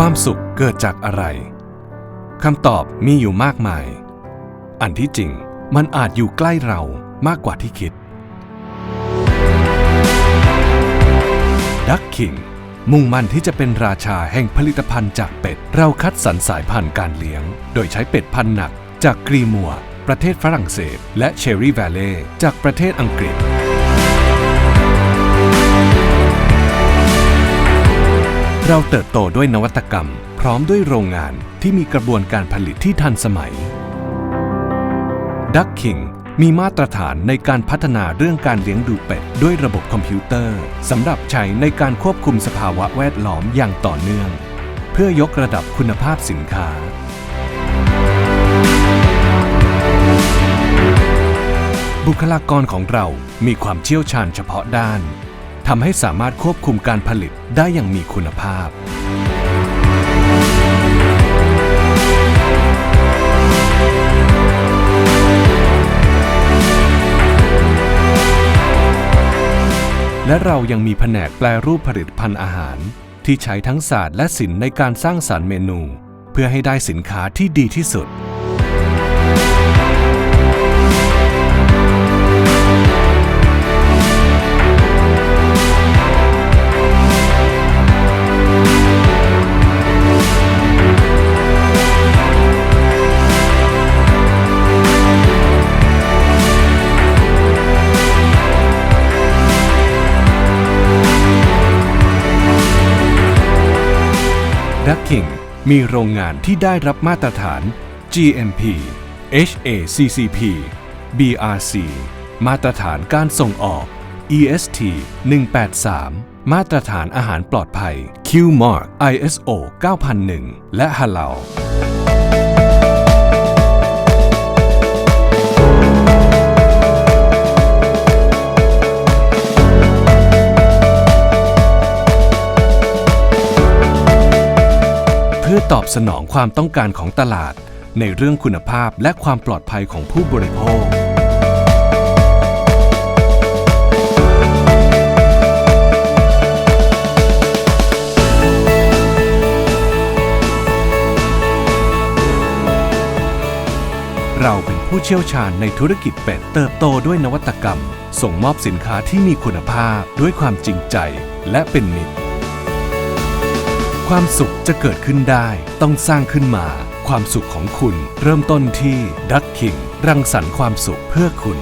ความสุขเกิดจากอะไร คำตอบมีอยู่มากมาย อันที่จริงมันอาจอยู่ใกล้เรามากกว่าที่คิด ดักคิงมุ่งมั่นที่จะเป็นราชาแห่งผลิตภัณฑ์จากเป็ด เราคัดสรรสายพันธุ์การเลี้ยง โดยใช้เป็ดพันธุ์หนักจากกรีมัว ประเทศฝรั่งเศส และเชอรี่แวลเล่จากประเทศอังกฤษ เราเติบโตด้วยนวัตกรรม พร้อมด้วยโรงงานที่มีกระบวนการผลิตที่ทันสมัย Duck King มีมาตรฐานในการพัฒนาเรื่องการเลี้ยงดูเป็ด ด้วยระบบคอมพิวเตอร์สำหรับใช้ในการควบคุมสภาวะแวดล้อมอย่างต่อเนื่อง เพื่อยกระดับคุณภาพสินค้า บุคลากรของเรามีความเชี่ยวชาญเฉพาะด้าน ทำให้สามารถควบคุมการผลิตได้อย่างมีคุณภาพ และเรายังมีแผนกแปลรูปผลิตภัณฑ์อาหาร ที่ใช้ทั้งศาสตร์และศิลป์ในการสร้างสารรค์เมนู เพื่อให้ได้สินค้าที่ดีที่สุด ดักกิงมีโรงงานที่ได้รับมาตรฐาน GMP HACCP BRC มาตรฐานการส่งออก EST 183 มาตรฐานอาหารปลอดภัย QMark ISO 9001 และ Halal พื่อตอบสนองความต้องการของตลาด ในเรื่องคุณภาพและความปลอดภัยของผู้บริโภค เราเป็นผู้เชี่ยวชาญในธุรกิจเป็ดเติบโตด้วยนวัตกรรม ส่งมอบสินค้าที่มีคุณภาพด้วยความจริงใจและเป็นมิตร ความสุขจะเกิดขึ้นได้ ต้องสร้างขึ้นมา ความสุขของคุณ เริ่มต้นที่ดักคิงรังสรรค์ความสุขเพื่อคุณ